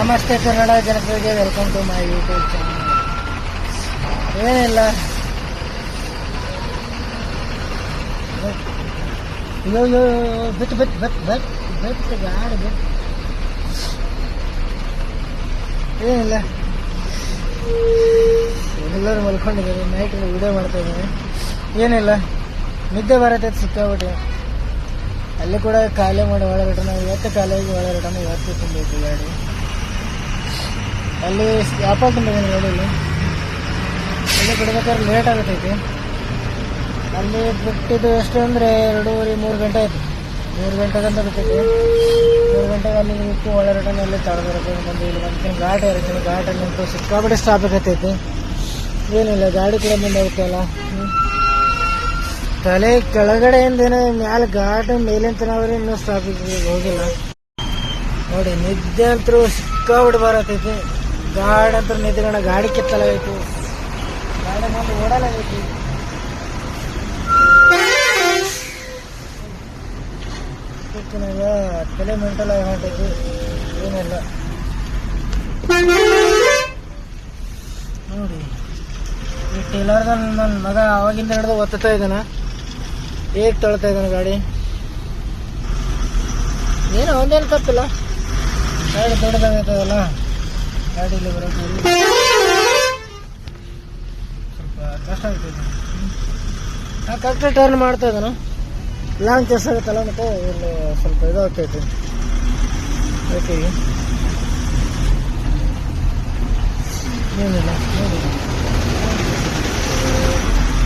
ನಮಸ್ತೆ ಕನ್ನಡ ಜನತೆಗೆ welcome to my YouTube channel ಏನಿಲ್ಲ ಅಯ್ಯೋ ಅಯ್ಯೋ ಬಿತ್ತು ಬಿತ್ತು ಬಿತ್ತು ಗಾಡಿ ಏನಿಲ್ಲ ಎಲ್ಲರೂ ಮಲ್ಕೊಂಡಿದ್ದೀನಿ ನೈಟ್ ವಿಡಿಯೋ ಮಾಡ್ತಾ ಇದ್ದೀನಿ ಏನಿಲ್ಲ ನಿದ್ದೆ ಬರತ್ತೆ ಸಿಕ್ಕಾಬಿಟ್ಟು ಅಲ್ಲಿ ಕೂಡ ಖಾಲಿ ಮಾಡಿ ಒಳಗೆ ರಿಟರ್ನ್ ಇವತ್ತು ಕಾಲೇಜಿಗೆ ಒಳಗೆ ರಿಟರ್ನ್ ಇವತ್ತು ತುಂಬಬೇಕು ಗಾಡಿ ಅಲ್ಲಿ ವ್ಯಾಪಾರ ತುಂಬಿದ್ದೀನಿ ರೋಡಲ್ಲಿ ಅಲ್ಲಿ ಬಿಡ್ಬೇಕಾದ್ರೆ ಲೇಟ್ ಆಗುತ್ತೈತಿ ಅಲ್ಲಿ ಬಿಟ್ಟಿದ್ದು ಎಷ್ಟು ಅಂದರೆ ಎರಡೂವರೆ, ಮೂರು ಗಂಟೆ ಆಯ್ತು. ಮೂರು ಗಂಟೆಗಂತ ಬಿಟ್ಟಿದ್ದೆ. ಮೂರು ಗಂಟೆಗೆ ಅಲ್ಲಿ ಬಿಟ್ಟು ಒಳ್ಳೆ ರಿಟರ್ನ್ ಅಲ್ಲಿ ತಡೆದಿರುತ್ತೆ ಬಂದು ಇಲ್ಲಿ ಬಂದು ಘಾಟ್ ಇರುತ್ತೆ. ಘಾಟಲ್ಲಿ ನಿಂತು ಸಿಕ್ಕಾಬಿಟ್ಟು ಸ್ಟಾಪ್ ಆಗತೈತಿ ಏನಿಲ್ಲ, ಗಾಡಿ ಕೂಡ ಮುಂದಾಗುತ್ತಲ್ಲ ತಲೆ ಕೆಳಗಡೆಯಿಂದನೇ ಮ್ಯಾಲ ಘಾಟ್ ಮೇಲಿಂತನವ್ರೆ ಇನ್ನೂ ಸ್ಟಾಪ್ ಹೋಗಿಲ್ಲ. ನೋಡಿ, ನಿದ್ದೆ ಅಂತರೂ ಸಿಕ್ಕಾಬಿಟ್ಟು ಬರತೈತಿ ಗಾಡಿ ಅಂತ ನಿದ್ರಣ ಗಾಡಿ ಕೆತ್ತಲಾಗೈತಿ. ಗಾಡಿ ಮುಂದೆ ಓಡಲಾಗೈತಿ. ತಲೆ ಮೆಂಟಲ್ ಆಗಿ ಹೊಂಟೈತಿ ಏನಿಲ್ಲ. ನೋಡಿ, ಈ ಟೇಲರ್ದ ನನ್ನ ಮಗ ಅವಾಗಿಂದ ಹಿಡಿದು ಒತ್ತಾ ಇದ್ದಾನ. ಹೇಗೆ ತೊಳ್ತಾ ಇದ್ದಾನೆ ಗಾಡಿ? ಏನು, ಒಂದೇನು ತಪ್ಪಿಲ್ಲ. ಗಾಡಿ ದೊಡ್ಡದಾಗೈತದಲ್ಲ ಗಾಡಿಯಲ್ಲಿ ಬರೋದು ಸ್ವಲ್ಪ ಕಷ್ಟ ಆಗ್ತದೆ ಹಾಂ ಕರೆಕ್ಟ್ ಟರ್ನ್ ಮಾಡ್ತಾ ಇದ್ದಾನು? ಲಾಂಗ್ ಚೆಸ್ ಆಗುತ್ತಲ್ಲ ಮತ್ತೆ ಇಲ್ಲಿ ಸ್ವಲ್ಪ ಇದಾಗ್ತೈತೆ ಓಕೆ ಏನಿಲ್ಲ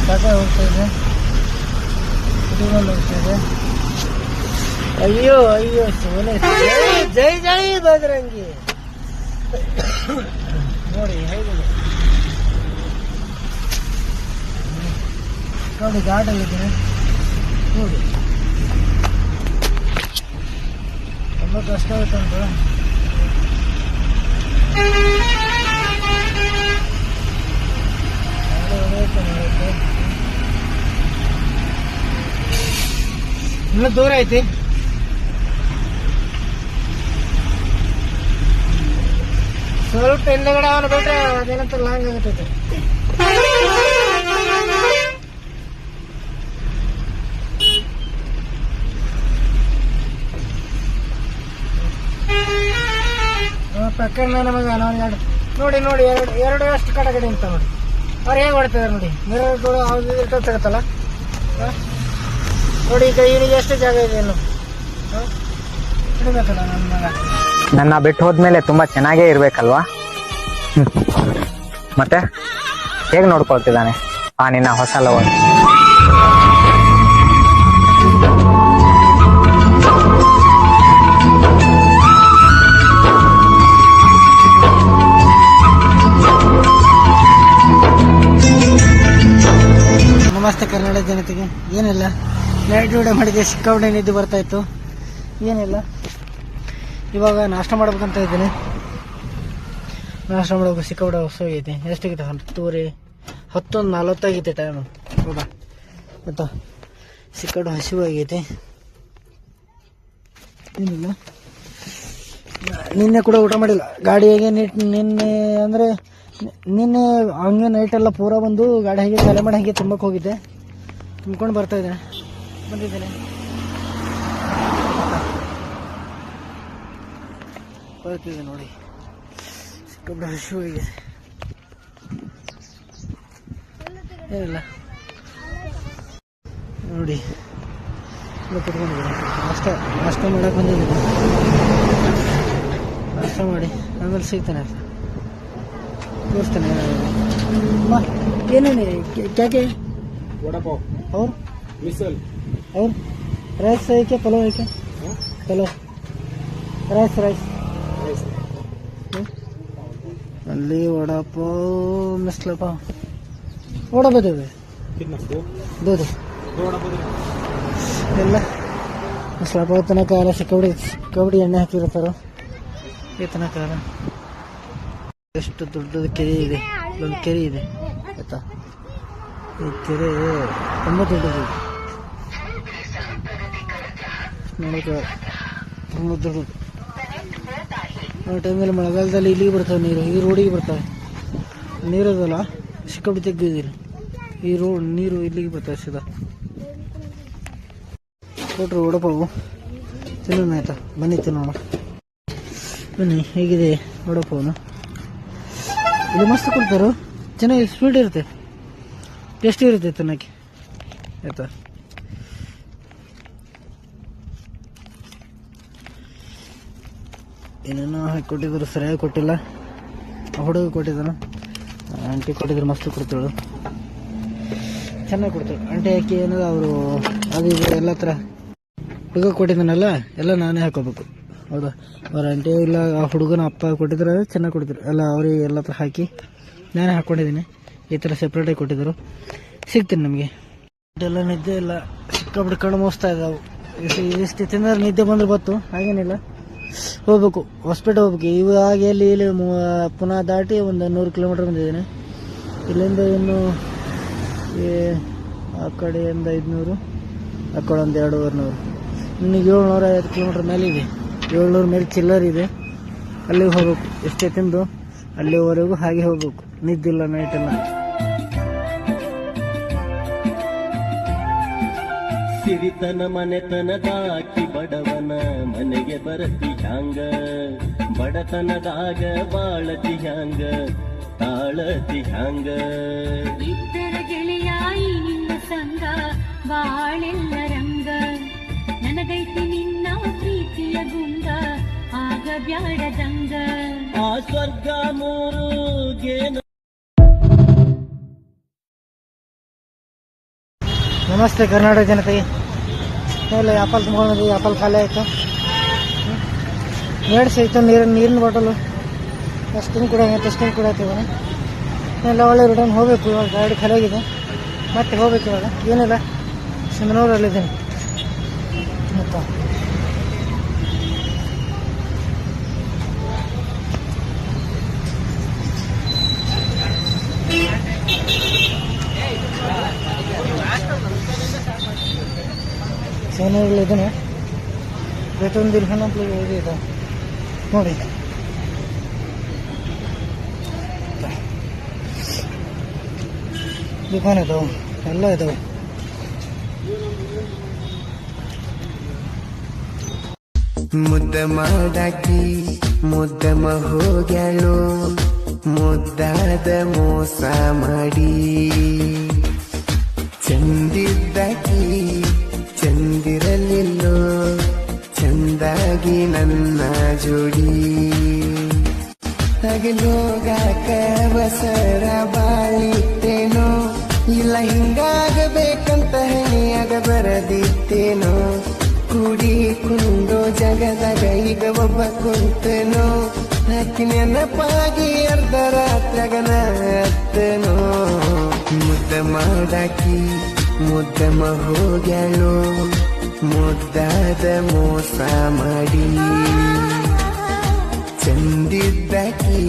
ಕತೆ ಹೋಗ್ತಾ ಇದೆ. ಹೋಗ್ತಾ ಇದೆ. ಅಯ್ಯೋ ಅಯ್ಯೋ, ಸೋನೆ ಜೈ ಜೈ ಬಜರಂಗಿ ನೋಡಿ ಹೇಗಿದೆ ನೋಡಿ ಘಾಟಲ್ಲಿದ್ದೀನಿ ನೋಡಿ. ತುಂಬ ಕಷ್ಟ ನೋಡಕ್ಕೆ. ಇನ್ನೂ ದೂರ ಐತಿ. ಸ್ವಲ್ಪ ಹಿಂದಗಡೆ ಅವನು ಬಿಟ್ರೆ ಅದೇನಂತ ಲಾಂಗ್ ಆಗುತ್ತೆ ಪ್ರಕರಣ ನಮಗೆ ನಾನು ಎರಡು ನೋಡಿ ನೋಡಿ, ಎರಡು ಎರಡು ಅಷ್ಟು ಕಡೆಗಡೆ ಅಂತ ನೋಡಿ. ಅವ್ರು ಹೇಗೆ ಹೊಡ್ತಿದಾರೆ ನೋಡಿ? ಮಿರರ್ ಕೂಡ ಅವ್ರು ಸಿಗುತ್ತಲ್ಲ? ನೋಡಿ, ಈಗ ಇವನಿಗೆ ಎಷ್ಟು ಜಾಗ ಇದೆ, ಇನ್ನು? ಹಾಂ ಹಿಡಿಬೇಕಲ್ಲ, ನನ್ನ ಮಗ. ನನ್ನ ಬಿಟ್ಟು ಹೋದ್ಮೇಲೆ ತುಂಬಾ ಚೆನ್ನಾಗೇ ಇರ್ಬೇಕಲ್ವಾ. ಮತ್ತೆ? ಹೇಗ್ ನೋಡ್ಕೊಳ್ತಿದ್ದಾನೆ? ಆ, ನಿನ್ನ ಹೊಸ ಲವರ್ ನಮಸ್ತೆ ಕನ್ನಡ ಜನತೆಗೆ. ಏನಿಲ್ಲ? ನೈಟ್ ವಿಡಿಯೋ ಮಾಡಿದೆ ಸಿಕ್ಕಾಪಟ್ಟೆ ನಿದ್ದು ಬರ್ತಾ ಇತ್ತು. ಏನಿಲ್ಲ? ಇವಾಗ ನಾಷ್ಟ ಮಾಡ್ಬೇಕಂತ ಇದ್ದೀನಿ. ನಾಷ್ಟ ಮಾಡ್ಬೇಕು, ಸಿಕ್ಕಾಪಟ್ಟೆ ಎಷ್ಟು ಎಷ್ಟಾಗಿದೆ ಹತ್ತೂವರೆ, ಹತ್ತೊಂದು ನಲ್ವತ್ತಾಗೈತೆ ಟೈಮು ಹೌದಾ ಸಿಕ್ಕಾಪಟ್ಟೆ ಹಸಿವು ಆಗೈತಿ. ಏನಿಲ್ಲ. ನಿನ್ನೆ ಕೂಡ ಊಟ ಮಾಡಿಲ್ಲ. ಗಾಡಿಯಾಗೆ ನೀಟ್ ನಿನ್ನೆ ಅಂದರೆ ನಿನ್ನೆ ಹಂಗೆ ನೈಟೆಲ್ಲ ಪೂರ ಬಂದು ಗಾಡಿ ಹಾಗೆ ತಲೆ ಮಾಡಿ ಹಾಗೆ ತುಂಬಕ್ಕೆ ಹೋಗಿದ್ದೆ. ತುಂಬ್ಕೊಂಡು ಬರ್ತಾಯಿದ್ದೆ ಬಂದಿದ್ದೇನೆ. ಬರ್ತಿದೆ ನೋಡಿ. ಸಿಕ್ಕಾಪಟ್ಟೆ ಹಸಿವು ಆಗಿದೆ ಏನಿಲ್ಲ. ನೋಡಿ. ಕುತ್ಕೊಂಡಿದ್ದೀನಿ ನಾಷ್ಟ ನಾಷ್ಟ ಮಾಡಕ್ಕೆ ಬಂದಿದ್ದೀನಿ. ನಾಷ್ಟ ಮಾಡಿ ಆಮೇಲೆ ಸಿಗ್ತಾನೆ. ತೋರಿಸ್ತಾನೆ ಏನೇನು ಕ್ಯಾಕೆ ವಡಪಾವ್. ಅವ್ರು? ಮಿಸಲ್. ಅವ್ರು? ರೈಸ್ ಐಕೆ ಪಲಾವ್ ಐಕೆ? Pulao rice rice. पलो राइस राइस ಅಲ್ಲಿ ವಡಾಪಾವ್ ಮಿಸ್ಲ ಪಾವ್ ವಡ ಬದೇವೆ कितना दो ದೋದು दो वड़ा पाव दे। ಎಲ್ಲ ಮಸಾಲ ಪಾವ್ ತನಕ ಎಲ್ಲ ಸಿಕ್ಕಾಬಿಡಿ ಸಿಕ್ಕಾಬಿಡಿ ಎಣ್ಣೆ ಹಾಕಿರ್ತಾರೋ ಈ ತನಕ ಎಲ್ಲ ಎಷ್ಟು ದೊಡ್ಡದು ಕೆರೆ ಇದೆ ಒಂದು ಕೆರೆ ಇದೆ ಆಯ್ತಾ ಈ ಕೆರೆ ತುಂಬ ದೊಡ್ಡದು ನೋಡೋಕೆ ತುಂಬ ದೊಡ್ಡದು ಆ ಟೈಮಲ್ಲಿ ಮಳೆಗಾಲದಲ್ಲಿ ಇಲ್ಲಿಗೆ ಬರ್ತವೆ ನೀರು, ಈ ರೋಡಿಗೆ ಬರ್ತವೆ. ನೀರದಲ್ಲ ಸಿಕ್ಕಾಪಟ್ಟೆ ತೆಗ್ದಿದ್ದೀರಿ. ಈ ರೋಡ್ ನೀರು ಇಲ್ಲಿಗೆ ಬರ್ತವೆ ಸೀದಾ. ಕೊಟ್ರು ವಡಪಾವು. ತಿನ್ನೋಣ ಆಯ್ತಾ? ಬನ್ನಿ, ತಿನ್ನೋಣ. ಬನ್ನಿ, ಹೇಗಿದೆ ವಡಪಾವನ? ಇಲ್ಲಿ ಮಸ್ತ್ ಕೊಡ್ತಾರೋ? ಚೆನ್ನಾಗಿ ಸ್ವೀಟ್ ಇರುತ್ತೆ. ಟೇಸ್ಟಿ ಇರುತ್ತೆ ತಿನ್ನೋಕ್ಕೆ. ಆಯ್ತಾ? ಏನೇನೋ ಹಾಕಿ ಕೊಟ್ಟಿದ್ರು, ಸರಿಯಾಗಿ ಕೊಟ್ಟಿಲ್ಲ. ಹುಡುಗ ಕೊಟ್ಟಿದ್ರು ಆಂಟಿ ಕೊಟ್ಟಿದ್ರು, ಮಸ್ತ್ ಕೊಡ್ತಾಳು. ಚೆನ್ನಾಗಿ ಕೊಡ್ತಾಳು. ಆಂಟಿ ಹಾಕಿ ಏನದ, ಅವರು ಅದು ಇದು ಎಲ್ಲ ಥರ ಹುಡುಗ ಕೊಟ್ಟಿದ್ದಾನಲ್ಲ, ಎಲ್ಲ ನಾನೇ ಹಾಕೋಬೇಕು. ಹೌದಾ? ಅವ್ರ ಆಂಟಿ ಇಲ್ಲ, ಆ ಹುಡುಗನ ಅಪ್ಪ ಕೊಟ್ಟಿದ್ರೆ ಚೆನ್ನಾಗಿ ಕೊಟ್ಟಿದ್ರು ಎಲ್ಲ ಅವ್ರಿಗೆ ಎಲ್ಲ ಹತ್ರ ಹಾಕಿ ನಾನೇ ಹಾಕ್ಕೊಂಡಿದ್ದೀನಿ ಈ ಥರ ಸೆಪ್ರೇಟಾಗಿ ಕೊಟ್ಟಿದ್ದರು ಸಿಗ್ತೀನಿ ನಮಗೆ. ಎಲ್ಲ ನಿದ್ದೆ ಇಲ್ಲ. ಸಿಕ್ಕಾಬಿಟ್ಟು ಕಣ್ಣು ಮೋಸ್ತಾ ಇದ್ದಾವೆ ಇಷ್ಟು ತಿಂದ್ರೆ ನಿದ್ದೆ ಬಂದ್ರೆ ಬತ್ತು. ಹಾಗೇನಿಲ್ಲ. ಹೋಗ್ಬೇಕು ಹೊಸ್ಪೇಟೆ ಹೋಗ್ಬೇಕು. ಇವಾಗ ಎಲ್ಲಿ ಇಲ್ಲಿ ಪುನಃ ದಾಟಿ ಒಂದು ನೂರು ಕಿಲೋಮೀಟರ್ ಬಂದಿದ್ದೀನಿ. ಇಲ್ಲಿಂದ ಇನ್ನು ಆ ಕಡೆಯಿಂದ ಐದುನೂರು, ಆ ಕಡೆ ಒಂದು ಎರಡೂವರೆ ನೂರು ಇನ್ನು ಏಳ್ನೂರ ಐವತ್ತು ಕಿಲೋಮೀಟ್ರ್ ಮೇಲೆ ಇದೆ. ಏಳ್ನೂರು ಮೇಲೆ ಚಿಲ್ಲರ್ ಇದೆ. ಅಲ್ಲಿಗೆ ಹೋಗ್ಬೇಕು. ಎಷ್ಟೇ ತಿಂದು ಅಲ್ಲಿವರೆಗೂ ಹಾಗೆ ಹೋಗ್ಬೇಕು. ನಿದ್ದಿಲ್ಲ ನೈಟೆಲ್ಲ ಸಿರಿತನ ಮನೆತನದಾಕಿ ಬಡವನ ಮನೆಗೆ ಬರತಿ ಹ್ಯಾಂಗ? ಬಡತನದಾಗ ಬಾಳತಿ ಹ್ಯಾಂಗ? ತಾಳತಿ ಹ್ಯಾಂಗ? ಇದ್ದರ ಗೆಳೆಯಾಯಿ ನಿನ್ನ ಸಂಗ ಬಾಳೆಲ್ಲ ರಂಗ. ನನಗೈತಿ ನಿನ್ನ ಪ್ರೀತಿಯ ಗುಂಗ ಆಗ ಬ್ಯಾಡದಂಗ. ಆ ಸ್ವರ್ಗ ಮೂರು ಗೇನ ನಮಸ್ತೆ ಕರ್ನಾಟಕ ಜನತೆಗೆ. ಎಲ್ಲ ಆಪಲ್ ತುಂಬ್ಕೊಂಡಿದ್ವಿ ಆಪಲ್ ಖಾಲಿ ಆಯಿತು. ಮೇಡ್ಸ್ ಆಯಿತು ನೀರಿನ ನೀರಿನ ಬಾಟಲು. ಅಷ್ಟನ್ನು ಕೂಡ ಟೆಸ್ಟಿಂಗ್ ಕೂಡ ಆಯ್ತೀವಿ ಎಲ್ಲ ಒಳ್ಳೆ ರಿಟರ್ನ್ ಹೋಗಬೇಕು ಇವಾಗ, ಗಾಡಿ ಖಾಲಿ ಆಗಿದೆ. ಮತ್ತೆ ಹೋಗ್ಬೇಕು ಇವಾಗ. ಏನಿಲ್ಲ, ಸಿಂಧನೂರಲ್ಲಿದ್ದೀನಿ. ಮತ್ತು ಸೇನೆಗಳಿದ್ದಾನೆ. ಪ್ರತಿಯೊಂದು ದಿನ ಇದೆ. ನೋಡಿ ದುಕಾನ್ ಇದಾವೆ ಎಲ್ಲ ಇದಾವೆ ಮುದ್ದ ಮಾಡಾಕಿ ಮುದ್ದಮ ಹೋಗ್ಯಾಳು ಮುದ್ದಾದ ಮೋಸ ಮಾಡಿ. ಚಂದಿದ್ದಾಕಿ ಚಂದಾಗಿ ನನ್ನ ಜೋಡಿ. ತಗಲೋಗ ಬಸರ ಬಾಳಿತ್ತೇನೋ? ಇಲ್ಲ, ಹಿಂಗಾಗಬೇಕಂತ ಹೇಳಿಯಾಗ ಬರದಿತ್ತೇನೋ? ಕೂಡಿ ಕುಂದು ಜಗದಾಗ ಈಗ ಒಬ್ಬ ಕುಂತನೋ? ಹಾಕಿ ನೆನಪಾಗಿ ಅರ್ಧ ರಾತ್ರಗನ ಅತ್ತನೋ ಮುದ್ದ ಮಾಡಾಕಿ, ಮುದ್ದ ಹೋಗ್ಯಾಳು? ಮುದ್ದಾದ ಮೋಸ ಮಾಡಿ. ಚಂದಿದ್ದಾಕಿ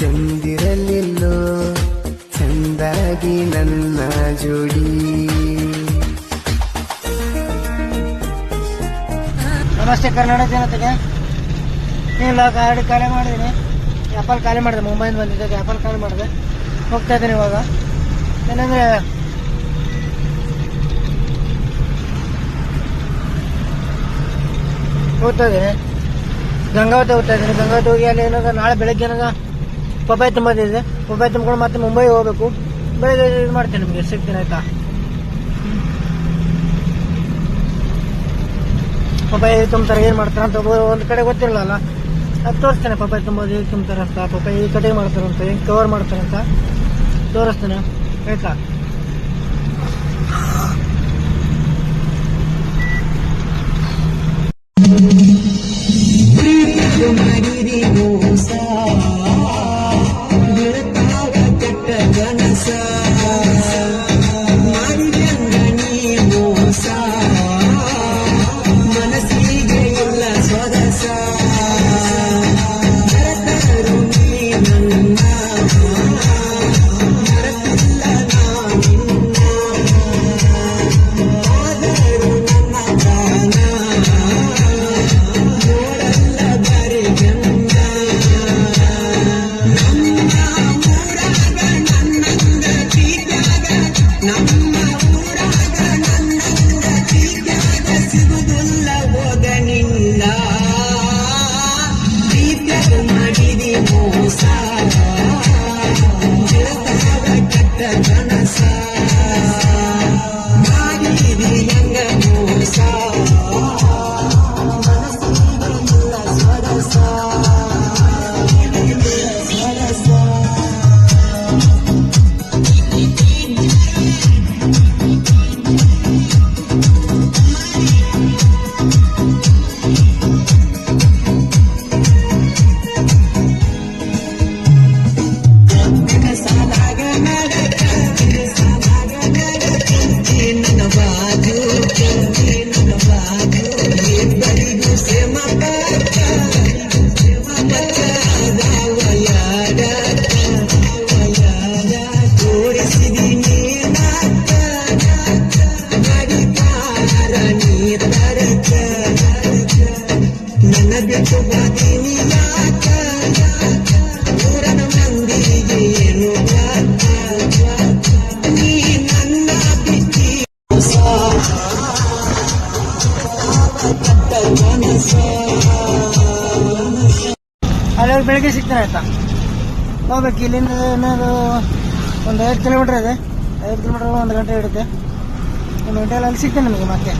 ಚಂದಿರಲಿಲ್ಲೋ, ಚಂದಾಗಿ ನನ್ನ ಜೋಡಿ. ನಮಸ್ತೆ ಕರ್ನಾಟಕ ಜನತೆಗೆ. ಇಲ್ಲ ಗಾಡಿ ಖಾಲಿ ಮಾಡಿದ್ದೀನಿ. ಆ್ಯಪಲ್ ಖಾಲಿ ಮಾಡಿದೆ, ಮುಂಬೈಯಿಂದ ಬಂದಿದ್ದಾಗ ಆ್ಯಪಲ್ ಖಾಲಿ ಮಾಡಿದೆ. ಹೋಗ್ತಾ ಇದ್ದೀನಿ ಇವಾಗ. ಏನಂದರೆ ಹೋಗ್ತಾ ಗಂಗಾವತಿ ಹೋಗ್ತಾ ಇದ್ದೀನಿ ಗಂಗಾವತಿ ಹೋಗಿ ಅಲ್ಲಿ ಏನಾಗ ನಾಳೆ ಬೆಳಗ್ಗೆ ಏನಾಗ ಪಪ್ಪಾಯಿ ತುಂಬೋದಿದೆ ಪಪ್ಪಾಯಿ ತುಂಬಿಕೊಂಡು ಮತ್ತೆ ಮುಂಬೈ ಹೋಗ್ಬೇಕು. ಬೆಳಗ್ಗೆ ಇದು ಮಾಡ್ತೇನೆ ನಿಮಗೆ, ಸಿಗ್ತೀನಿ ಆಯ್ತಾ? ಪಪ್ಪಾಯಿ ತುಂಬ್ತಾರೆ, ಏನು ಮಾಡ್ತಾರೆ ಅಂತ ಒಂದು ಕಡೆ ಗೊತ್ತಿರಲ್ಲ ಅದು ತೋರಿಸ್ತೇನೆ, ಪಪ್ಪಾಯಿ ತುಂಬೋದು ಹೇಗೆ ತುಂಬ್ತಾರೆ ಅಂತ. ಪಪ್ಪಾಯಿ ಈ ಕಟಿಂಗ್ ಮಾಡ್ತಾರೆ ಅಂತ, ಹೆಂಗೆ ಕವರ್ ಮಾಡ್ತಾರಂತ ತೋರಿಸ್ತೇನೆ. ಆಯ್ತಾ? ಮಂದಿಗೆ ಏನು ಗಾತ ನೀ ನನ್ನ ಬಿಟ್ಟಿ ಅಲ್ಲಿ ಹೋಗಿ ಬೆಳಿಗ್ಗೆ ಸಿಗ್ತಾರೆ ಆಯ್ತಾ? ಹೋಗ್ಬೇಕು. ಇಲ್ಲಿಂದ ಏನಾದ್ರು ಒಂದು ಐದು ಕಿಲೋಮೀಟ್ರ್ ಇದೆ. ಐದು ಕಿಲೋಮೀಟ್ರ್ ಒಂದು ಗಂಟೆ ಹಿಡುತ್ತೆ ಒಂದು ಗಂಟೆಯಲ್ಲಿ ಅಲ್ಲಿ ಸಿಗ್ತೇನೆ ನಿಮಗೆ ಮತ್ತೆ.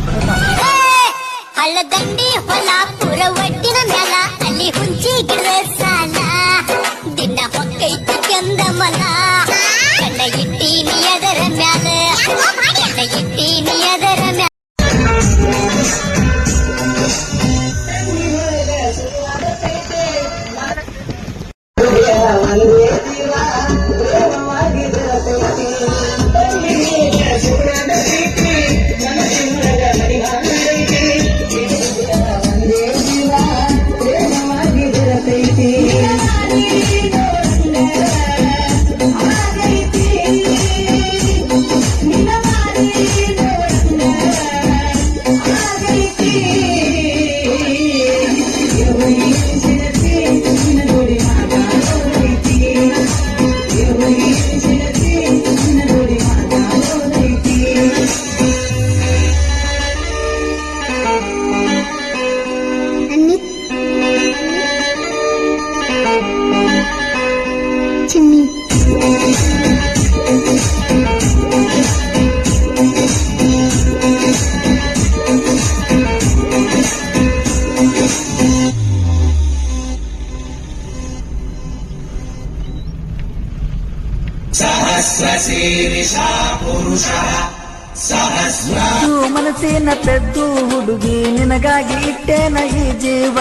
ಮನಸ್ಸಿನ ತೆದ್ದು ಹುಡುಗಿ ನಿನಗಾಗಿ ಇಟ್ಟೇನ ಈ ಜೀವ.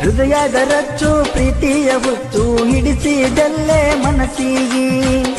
ಹೃದಯದ ರಚ್ಚು ಪ್ರೀತಿಯ ಹುಚ್ಚು ಹಿಡಿಸಿದಲ್ಲೇ ಮನಸ್ಸಿಗೆ.